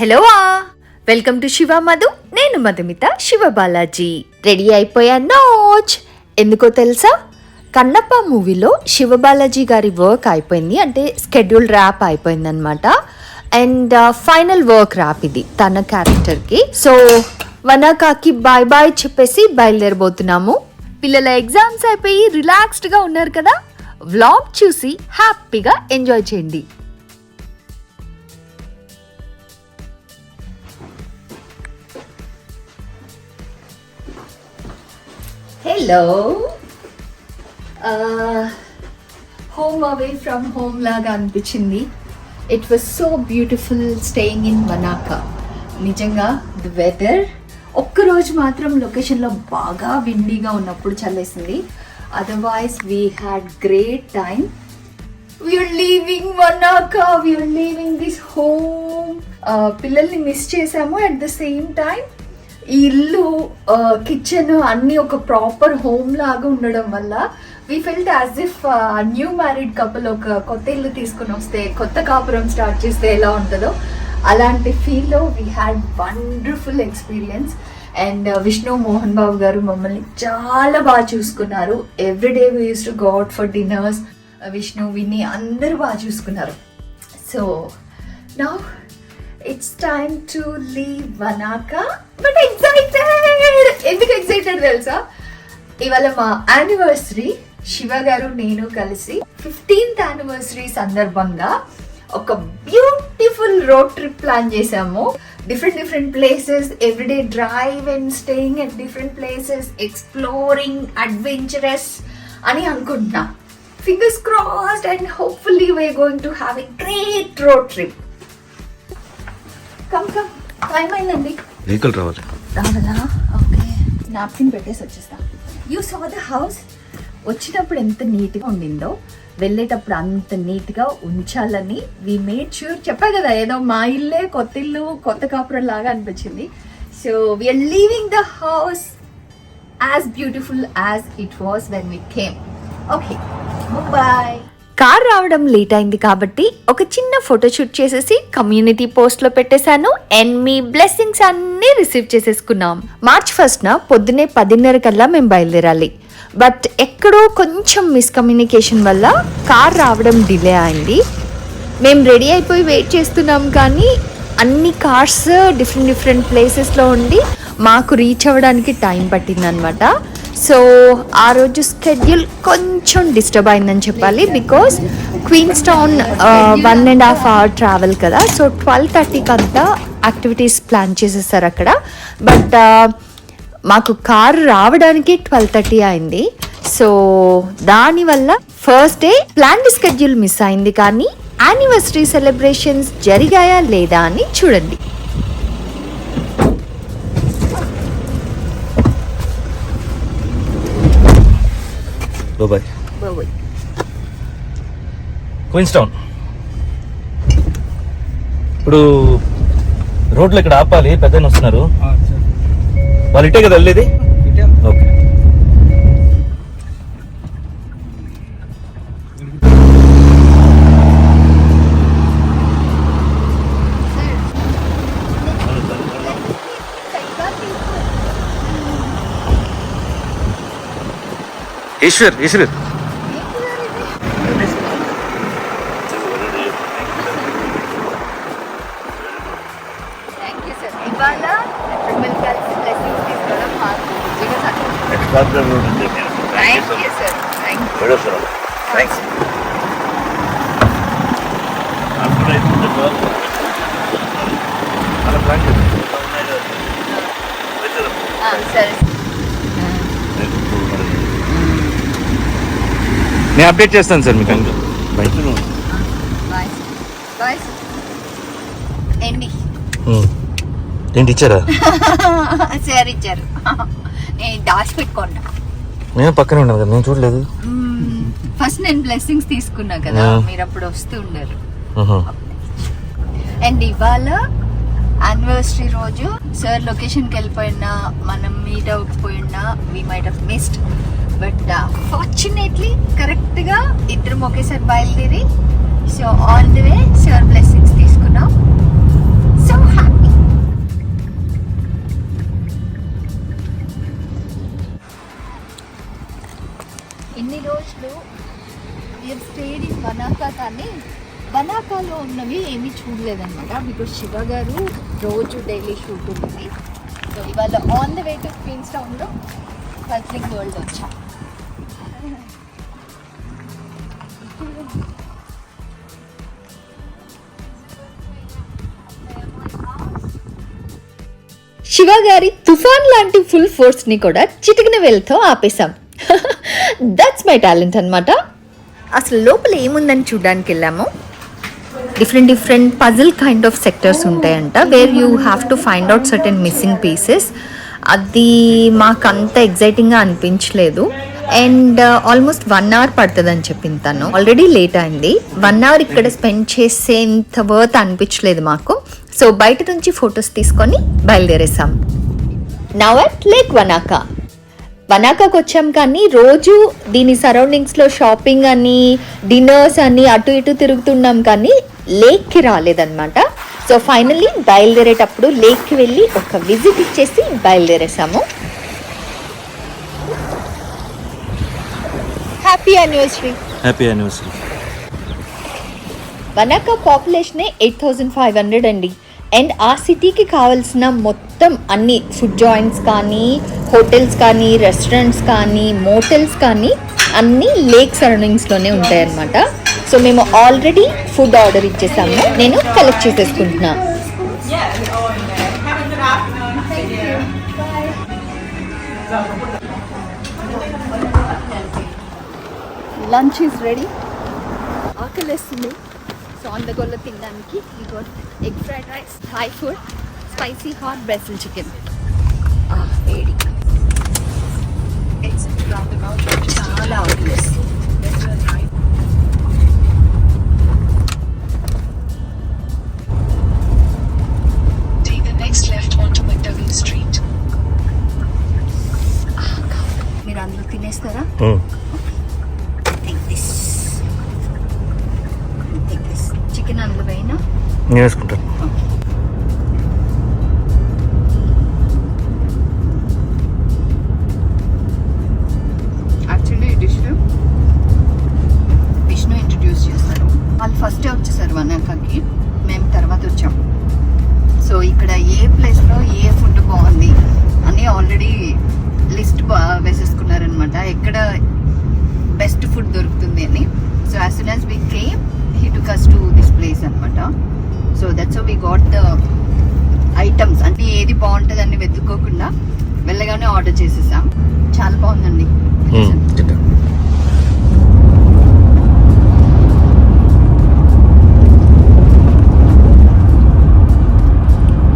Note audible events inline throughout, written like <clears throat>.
Hello welcome to Shiva Madhu నేను Madhumitha Shiva Balaji ready అయిపోయా? నోచ్ ఎందుకో తెలుసా? కన్నప్ప మూవీలో శివ బాలాజీ గారి వర్క్ అయిపోయింది. అంటే స్కెడ్యూల్ ర్యాప్ అయిపోయిందనమాట అండ్ ఫైనల్ వర్క్ ర్యాప్ ఇది తన క్యారెక్టర్కి సో వనకాకి బాయ్ బాయ్ చెప్పేసి బయలుదేరబోతున్నాము. పిల్లల ఎగ్జామ్స్ అయిపోయి రిలాక్స్డ్గా ఉన్నారు కదా? వ్లాగ్ చూసి హ్యాపీగా ఎంజాయ్ చేయండి. Hello home away from home లాగా అనిపించింది. It was so beautiful staying in Wanaka నిజంగా ద వెదర్ ఒక్కరోజు మాత్రం లొకేషన్లో బాగా విండీగా ఉన్నప్పుడు చల్లేసింది. Otherwise we had great time we're leaving Wanaka we're leaving this home పిల్లల్ని మిస్ చేసాము అట్ ద సేమ్ టైం ఈ ఇల్లు కిచెన్ అన్ని ఒక ప్రాపర్ హోమ్ లాగా ఉండడం వల్ల we felt as if new married couple ఒక కొత్త ఇల్లు తీసుకుని వస్తే కొత్త కాపురం స్టార్ట్ చేస్తే ఎలా ఉంటుందో అలాంటి ఫీల్లో we had wonderful experience and Vishnu Mohan Babu గారు మమ్మల్ని చాలా బాగా చూసుకున్నారు. Everyday we use to go out for dinners Vishnu Vini అందరూ బాగా చూసుకున్నారు. సో నా it's time to leave Wanaka but excited ఎందుకు ఎక్సైటెడ్ తెలుసా? ఇవాళ మా యానివర్సరీ శివ గారు నేను కలిసి ఫిఫ్టీన్త్ యానివర్సరీ సందర్భంగా ఒక బ్యూటిఫుల్ రోడ్ ట్రిప్ ప్లాన్ చేసాము different different places everyday drive and staying at different places exploring adventurous అని అనుకుంటున్నా. Fingers crossed and hopefully we going to have a great road trip come come time అయిందండి. Vehicle రావాలి. రావదా okay napkin పెట్టేసి వచ్చేస్తా. You saw the house వచ్చినప్పుడు ఎంత నీట్గా ఉండిందో వెళ్ళేటప్పుడు అంత నీట్గా ఉంచాలని వి మేడ్ షూర్ చెప్పా కదా ఏదో మా ఇల్లే కొత్త ఇల్లు కొత్త కాపురం లాగా అనిపించింది. So we're leaving the house as beautiful as it was when we came okay bye car రావడం లేట్ అయింది కాబట్టి ఒక చిన్న ఫోటోషూట్ చేసేసి కమ్యూనిటీ పోస్ట్లో పెట్టేశాను. అండ్ మీ బ్లెస్సింగ్స్ అన్నీ రిసీవ్ చేసేసుకున్నాం. మార్చ్ ఫస్ట్ న పొద్దునే పదిన్నర కల్లా మేము బయలుదేరాలి. బట్ ఎక్కడో కొంచెం మిస్కమ్యూనికేషన్ వల్ల కార్ రావడం డిలే అయింది. మేము రెడీ అయిపోయి వెయిట్ చేస్తున్నాం కానీ అన్ని కార్స్ డిఫరెంట్ డిఫరెంట్ ప్లేసెస్లో ఉండి మాకు రీచ్ అవ్వడానికి టైం పట్టిందనమాట సో ఆ రోజు స్కెడ్యూల్ కొంచెం డిస్టర్బ్ అయిందని చెప్పాలి because Queenstown one and half hour travel కదా. సో ట్వెల్వ్ థర్టీకి అంతా యాక్టివిటీస్ ప్లాన్ చేసేసారు అక్కడ. బట్ uh, మాకు కారు రావడానికి ట్వెల్వ్ థర్టీ అయింది. సో దానివల్ల first day plan schedule miss అయింది కానీ యానివర్సరీ సెలబ్రేషన్స్ జరిగాయా లేదా అని చూడండి. బాయ్. క్వీన్స్ టౌన్ ఇప్పుడు రోడ్లు ఇక్కడ ఆపాలి పెద్ద వస్తున్నారు. వాళ్ళు ఇటే కదా వెళ్ళేది? ఈశ్వర్ ఈశ్వర్ సార్ ఇవాళ మిమ్మల్ని కలిసి బ్లెస్సింగ్స్ తీసుకోవడం మాకు నిజంగా సంతోషం thank you sir thank you thanks సరే నేను అప్డేట్ చేస్తాను సార్ మీకు బై బాయ్ బాయ్ ఏంటి ఏంటి ఇచ్చారా? <laughs> సార్ ఇచ్చారు. నేను దాచి పెట్టుకోండి నేను పక్కనే ఉన్నాను కదా నేను చూడలేదు. ఫస్ట్ నేను బ్లెస్సింగ్స్ తీసుకున్నా కదా. మీరు అప్పుడు వస్తూ ఉండరు. అండ్ ఇవాళ యానివర్సరీ రోజు సార్ లొకేషన్కి వెళ్ళిపోయినా మనం మీట్ అవ్వకపోయినా we might have missed but fortunately కరెక్ట్గా ఇద్దరం ఒకేసారి బయలుదేరి. So on the way seven plus six తీసుకున్నాం. సో హ్యాపీ ఇన్ని రోజులు వీఆర్ స్టేడ్ ఇన్ బనాకా కానీ బనాకాలో ఉన్నవి ఏమీ చూడలేదన్నమాట. బికాస్ శివ గారు రోజు డైలీ షూట్ ఉంది. సో ఇవాళ on the way to queens టౌన్లో సైక్లింగ్ వరల్డ్ వచ్చాం శివ గారి తుఫాన్ లాంటి ఫుల్ ఫోర్స్ని కూడా చిటికిన వేలతో ఆపేశాం. దట్స్ మై టాలెంట్ అన్నమాట. అసలు లోపల ఏముందని చూడడానికి వెళ్ళాము? Different different puzzle kind of sectors ఉంటాయంట where you have to find out certain missing pieces అది మాకు అంత ఎగ్జైటింగ్గా అనిపించలేదు. అండ్ ఆల్మోస్ట్ వన్ అవర్ పడుతుంది అని చెప్పింది తను. ఆల్రెడీ లేట్ అయింది. వన్ అవర్ ఇక్కడ స్పెండ్ చేసేంత వర్త్ అనిపించలేదు మాకు. సో బయట నుంచి ఫొటోస్ తీసుకొని బయలుదేరేసాం నవ్ అట్ లేక్ వనాకా వనాకాకు వచ్చాం కానీ రోజు దీని సరౌండింగ్స్లో షాపింగ్ అని డిన్నర్స్ అని అటు ఇటు తిరుగుతున్నాం కానీ లేక్కి రాలేదన్నమాట. సో ఫైనల్లీ బయలుదేరేటప్పుడు లేక్కి వెళ్ళి ఒక విజిట్ ఇచ్చేసి బయలుదేరేసాము happy anniversary happy anniversary Wanaka పాపులేషనే eight thousand five hundred అండి అండ్ ఆ సిటీకి కావాల్సిన మొత్తం అన్ని ఫుడ్ జాయింట్స్ కానీ హోటల్స్ కానీ రెస్టారెంట్స్ కానీ మోటల్స్ కానీ అన్నీ లేక్ సరౌండింగ్స్లోనే ఉంటాయన్నమాట సో మేము ఆల్రెడీ ఫుడ్ ఆర్డర్ ఇచ్చేసాము నేను కలెక్ట్ చేసేసుకుంటున్నా లంచ్ ఈస్ రెడీ ఆకలిస్తుంది. సో అందగొల్ల తినడానికి ఈ got egg fried rice Thai food spicy hot basil chicken వేడి చాలా ఆకలిస్తుంది. So that's we got the items అంటే ఏది బాగుంటుంది అని వెతుక్కోకుండా వెళ్ళగానే ఆర్డర్ చేసేసాం. చాలా బాగుందండి.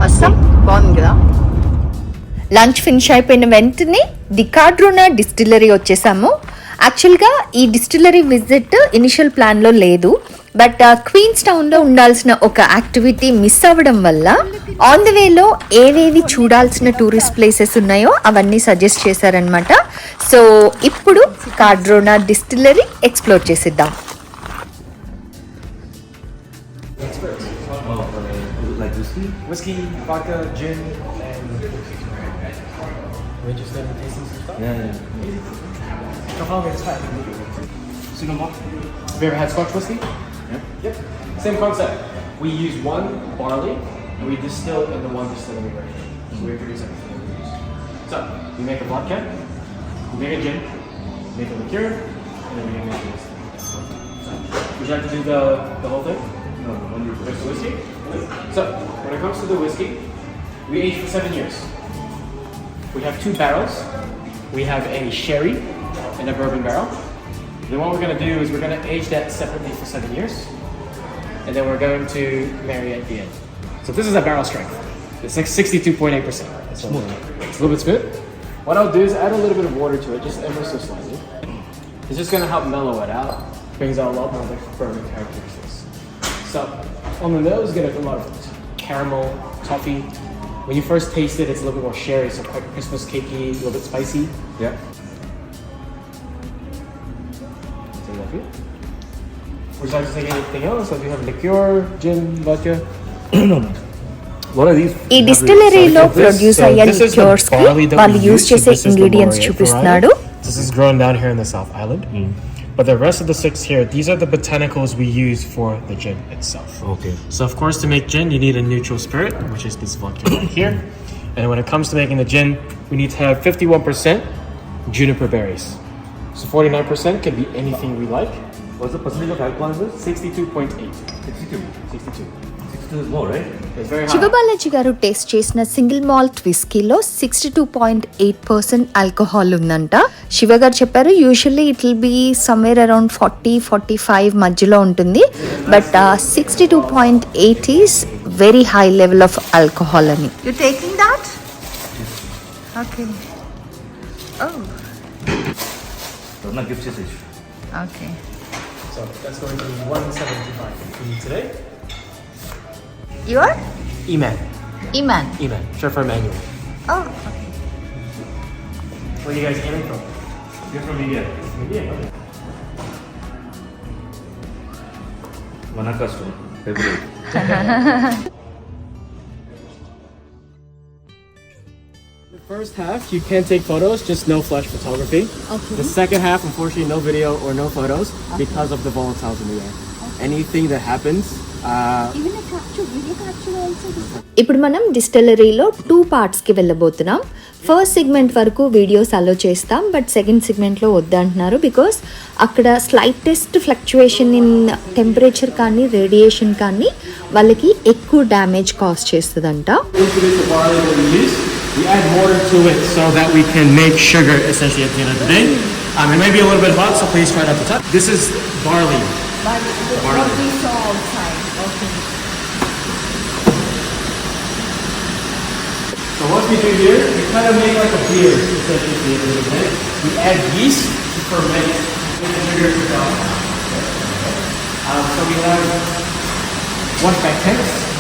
అస్సాం బాగుంది కదా? లంచ్ ఫినిష్ అయిపోయిన వెంటనే డికాడ్రోనా డిస్టిలరీ వచ్చేసాము. యాక్చువల్గా ఈ డిస్టిలరీ విజిట్ ఇనిషియల్ ప్లాన్లో లేదు. బట్ క్వీన్స్ టౌన్లో ఉండాల్సిన ఒక యాక్టివిటీ మిస్ అవ్వడం వల్ల ఆన్ ద వేలో ఏవేవి చూడాల్సిన టూరిస్ట్ ప్లేసెస్ ఉన్నాయో అవన్నీ సజెస్ట్ చేశారనమాట సో ఇప్పుడు కార్డ్రోనా డిస్టిలరీ ఎక్స్ప్లోర్ చేసిద్దాం Whiskey, vodka, gin, and We're stuff? So how. Have you ever had Scotch whiskey? Same concept. We use one barley and we distill into one distillery version. So we produce everything. we use. So we make a vodka, we make a gin, we make a liqueur, and then we make a whiskey. Would you like to do the, the whole thing? No, produce the whiskey. So when it comes to the whiskey, we age for seven years. We have two barrels. We have a sherry and a bourbon barrel. Then what we're gonna do is we're gonna age that separately for seven years, and then we're going to marry at the end. So this is a barrel strength. It's like 62.8 percent. It's a little bit smooth. What I'll do is add a little bit of water to it, just ever so slightly. It's just gonna help mellow it out, brings out a lot more of the bourbon characteristics. So on the nose, get a lot of caramel, toffee. When you first taste it, it's a little bit more sherry, so quite Christmas cakey, a little bit spicy. Yeah Would you like to take anything else? Like, do you have liqueur, gin, vodka? <clears throat> What are these ఈ డిస్టిలరీలో This- produce so అయ్యే this is the లిక్యూర్స్ కి barley that వాళ్ళు we use use. చేసే This is the ingredients Morea చూపిస్తున్నాడు variety. This is grown down here in the South Island. But the rest of the six here, these are the botanicals we use for the gin itself. Okay So of course, to make gin, you need a neutral spirit, which is this vodka right here. And when it comes to making the gin, we need to have 51% juniper berries. So 49% can be anything we like. What's the percentage of alcohol is 62.8. 62 62. 62 is more right It's very high. Shiva Balaji గారు taste చేసిన single malt విస్కీలో sixty two point eight percent alcohol ఉందంట శివ గారు చెప్పారు usually it will be somewhere around forty forty five మధ్యలో ఉంటుంది but sixty two point eight is very high level of alcohol అని you taking that okay నాకు gift చేసేసి okay So that's going to be 175 for you today. You are? Iman. Iman. Iman. Short for Emmanuel. Oh. Where are you guys coming from? You're from India. India, okay. Manakaston, February. <laughs> first half, you can take photos, just no flash photography. Okay. The second half, unfortunately, no video or no photos because of the volatiles in the air. Anything that happens, uh, ఇప్పుడు మనం డిస్టిలరీలో two పార్ట్స్కి వెళ్ళబోతున్నాం first segment వరకు videos allow చేస్తాం but second సెగ్మెంట్లో వద్దంటున్నారు because అక్కడ స్లైటెస్ట్ ఫ్లక్చుయేషన్ ఇన్ టెంపరేచర్ కానీ రేడియేషన్ కానీ వాళ్ళకి ఎక్కువ డ్యామేజ్ కాజ్ చేస్తుందంట into this the barley that we add water to it so that we can make sugar essentially at the end of the day. Um, it may be a little bit hot, so please try not to touch. This is barley. Barley. So what we do here, we kind of make like a beer essentially at the end of the day. We add yeast to ferment with the sugar to um, So we have one by tanks,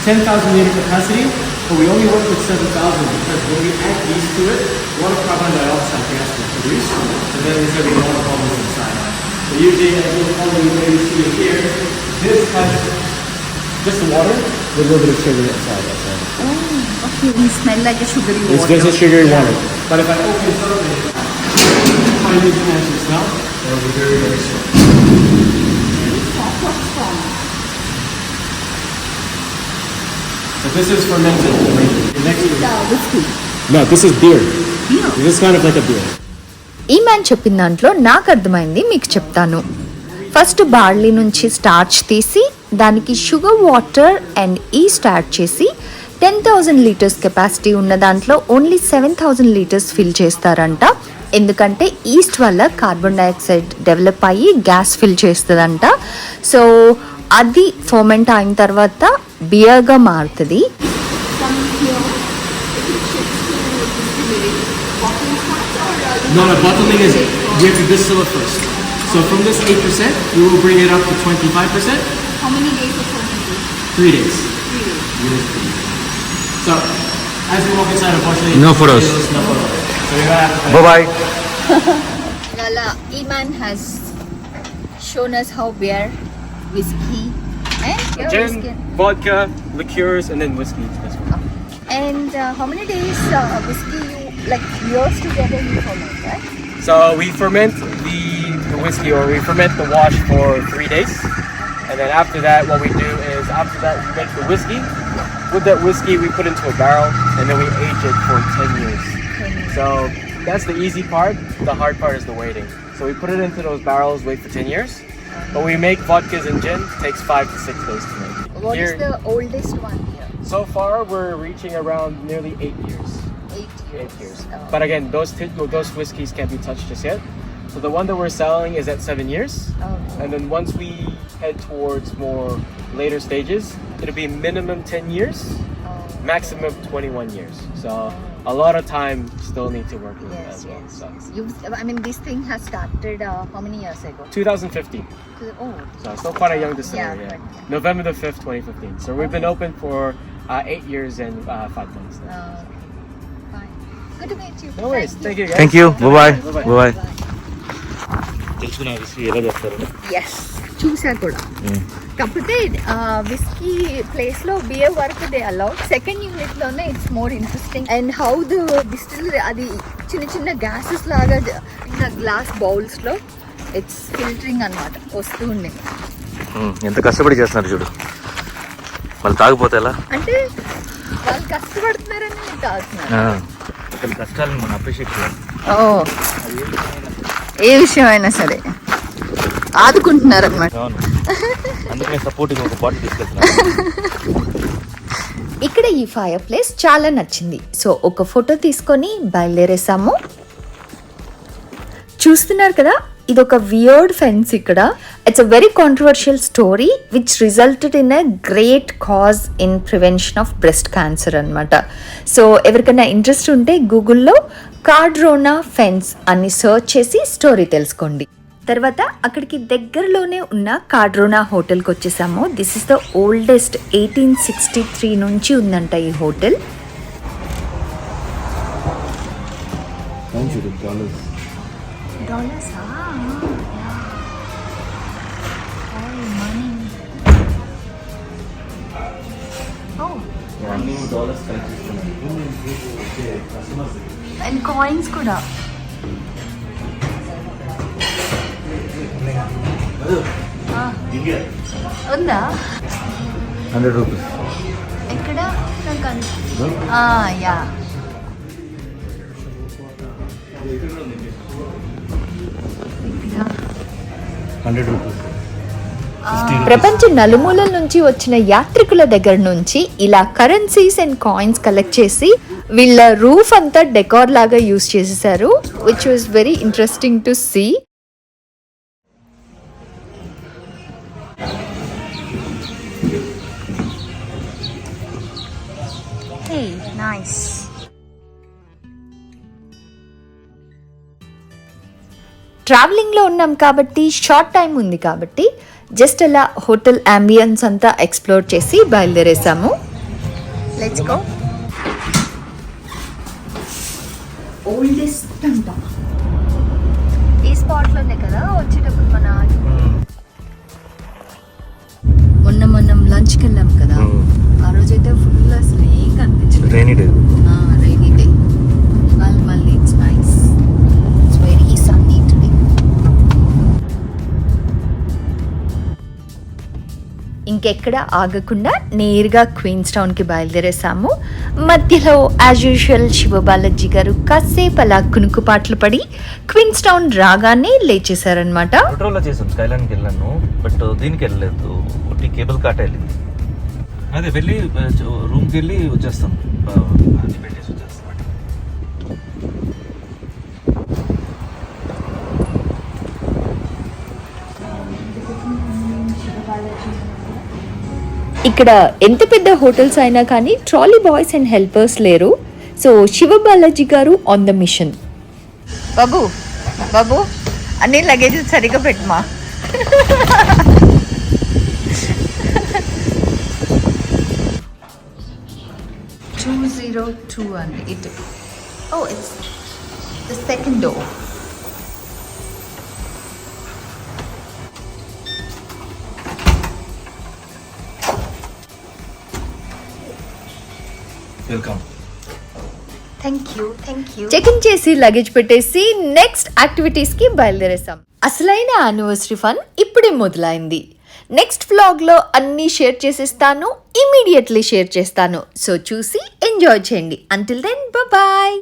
10,000 liter capacity, but we only work with 7,000 because when we add these to it, water carbon dioxide gas will produce, and then there's going to be a lot of problems inside. So usually, as you'll probably maybe see it here, this has just water with a little bit of sugar inside. Oh, okay. We smell like a sugary water. It's just a sugary water. But if I open something, I do you imagine smell? It'll be very, very strong. But this is fermented. The next No, this is beer. This is kind of like a beer. ఈ man చెప్పిన దాంట్లో నాకు అర్థమైంది మీకు చెప్తాను first barley నుంచి starch తీసి దానికి sugar water and yeast add చేసి టెన్ థౌజండ్ లీటర్స్ కెపాసిటీ ఉన్న దాంట్లో only seven thousand litres fill చేస్తారంట ఎందుకంటే ఈస్ట్ వల్ల కార్బన్ డైఆక్సైడ్ డెవలప్ అయ్యి గ్యాస్ ఫిల్ చేస్తుందంట సో అది ఫోమెంట్ అయిన తర్వాత ಬಿಯಗ ಮಾಡ್ತದೆ No, no, bottling is we have to distill it first. So from this 8%, we will bring it up to 25%. How many days of fermentation? Three days. Three days. So, as we walk inside, unfortunately, no photos. No photos. So you're Bye bye. <laughs> Lala, Iman has shown us how beer, whiskey, your whiskey. vodka, liqueurs, and then whiskey. This one. And uh, how many days uh, whiskey you like years together you ferment, right? So we ferment the, the whiskey or we ferment the wash for three days. And then after that, what we do is after that, we make the whiskey. With that whiskey, we put into a barrel and then we age it for 10 years. So that's the easy part. The hard part is the waiting. So we put it into those barrels, wait for 10 years. But we make vodkas and gin, takes five to six days to make. What is Here- the oldest one here? So far, we're reaching around nearly eight years. Eight years. Eight years. Oh. But again, those t- those whiskeys can't be touched just yet. So the one that we're selling is at seven years, Okay. and then once we head towards more later stages, it'll be minimum ten years, Oh. maximum twenty-one years. So a lot of time still need to work with it Yes, as well. yes, So yes. You, I mean, this thing has started uh, how many years ago? 2015. Oh, So still quite a young distillery. Yeah, Yeah, November the fifth, 2015. So we've been open for uh, eight years and uh, five months. now. uh, fine. Good to meet you. No worries. Thank you, guys. Thank you bye Bye-bye. Bye తెలుసుకున్నా విషయం ఎలా చెప్తారు yes చూసా కూడా. కాకపోతే whisky ప్లేస్లో beer వరకు they allowed second యూనిట్లోనే it's more interesting and how the distill అది చిన్న చిన్న గ్యాసెస్ లాగా చిన్న గ్లాస్ బౌల్స్లో ఇట్స్ ఫిల్టరింగ్ అన్నమాట వస్తూ ఉండే ఎంత కష్టపడి చేస్తున్నారు చూడు. మళ్ళీ తాగిపోతే ఎలా? అంటే వాళ్ళు కష్టపడుతున్నారని నేను తాగుతున్నాను. ఆ, ఒకరి కష్టాలను మనం అప్రిషియేట్ చేయాలి. ఏ విషయం అయినా సరే. ఆదుకుంటున్నారు అనమాట అవును. అందుకనే సపోర్టింగ్ ఒక బాటిల్ తీసుకెళ్తున్నాను ఇక్కడ ఈ ఫైర్ ప్లేస్ చాలా నచ్చింది. సో ఒక ఫోటో తీసుకొని బయలుదేరేసాము. చూస్తున్నారు కదా ఇది ఒక వియర్డ్ ఫెన్స్ ఇక్కడ. It's a very controversial story which resulted in a great cause in prevention of breast cancer అనమాట సో ఎవరికైనా ఇంట్రెస్ట్ ఉంటే గూగుల్లో కార్డ్రోనా ఫెన్స్ అని సెర్చ్ చేసి స్టోరీ తెలుసుకోండి. తర్వాత అక్కడికి దగ్గరలోనే ఉన్న కార్డ్రోనా హోటల్కి వచ్చేసాము this is the oldest eighteen sixty three నుంచి ఉందంట ఈ హోటల్. అండ్ కాయిన్స్ కూడా. ఉందా? Hundred rupees. ఎక్కడ? యా. Hundred rupees. ప్రపంచ నలుమూలల నుంచి వచ్చిన యాత్రికుల దగ్గర నుంచి ఇలా కరెన్సీస్ అండ్ కాయిన్స్ కలెక్ట్ చేసి వీళ్ళ రూఫ్ అంతా డెకార్ లాగా యూస్ చేసేసారు which was very interesting to see ట్రావెలింగ్లో ఉన్నాం కాబట్టి షార్ట్ టైం ఉంది కాబట్టి జస్ట్ అలా హోటల్ అంబియన్స్ అంతా ఎక్స్ప్లోర్ చేసి బయలుదేరేసాము. లెట్స్ గో ఓల్డెస్ట్ అంట. ఈ స్పాట్లోనే కదా వచ్చేటప్పుడు మన మొన్న మనం లంచ్కి వెళ్ళాం కదా. ఆ రోజైతే ఫుల్ అసలు ఏం కనిపించలేదు. ఇంకెక్కడ ఆగకుండా నేరుగా క్వీన్స్ టౌన్కి బయలుదేరేసాము మధ్యలో యాజ్ యూజువల్ శివబాలాజీ గారు కాసేపు అలా కునుకుపాట్లు పడి క్వీన్స్ టౌన్ రాగానే లేచేశారనమాట పెట్రోల్లో చేసాం స్కైలాండ్కి వెళ్ళాను బట్ దీనికి వెళ్ళలేదు. ఒకటి కేబుల్ కాట్ వెళ్ళింది. అదే వెళ్ళి రూమ్కి వెళ్ళి వచ్చేస్తాం. పెట్టేసి వచ్చేస్తాం. ఇక్కడ ఎంత పెద్ద హోటల్స్ అయినా కానీ ట్రాలీ బాయ్స్ అండ్ హెల్పర్స్ లేరు. సో శివ బాలాజీ గారు ఆన్ ద మిషన్ బాబు బాబు అన్ని లగేజ్ సరిగా పెట్టమా? టూ జీరో టూ అండి ఇటు ఓ it's the second door welcome. Thank you thank you check in చేసి లగేజ్ పెట్టేసి నెక్స్ట్ యాక్టివిటీస్కి బయలుదేరేసాం అసలైన యానివర్సరీ ఫన్ ఇప్పుడే మొదలైంది. నెక్స్ట్ వ్లాగ్లో అన్ని షేర్ చేసేస్తాను ఇమీడియట్లీ షేర్ చేస్తాను. సో చూసి ఎంజాయ్ చేయండి. Until then bye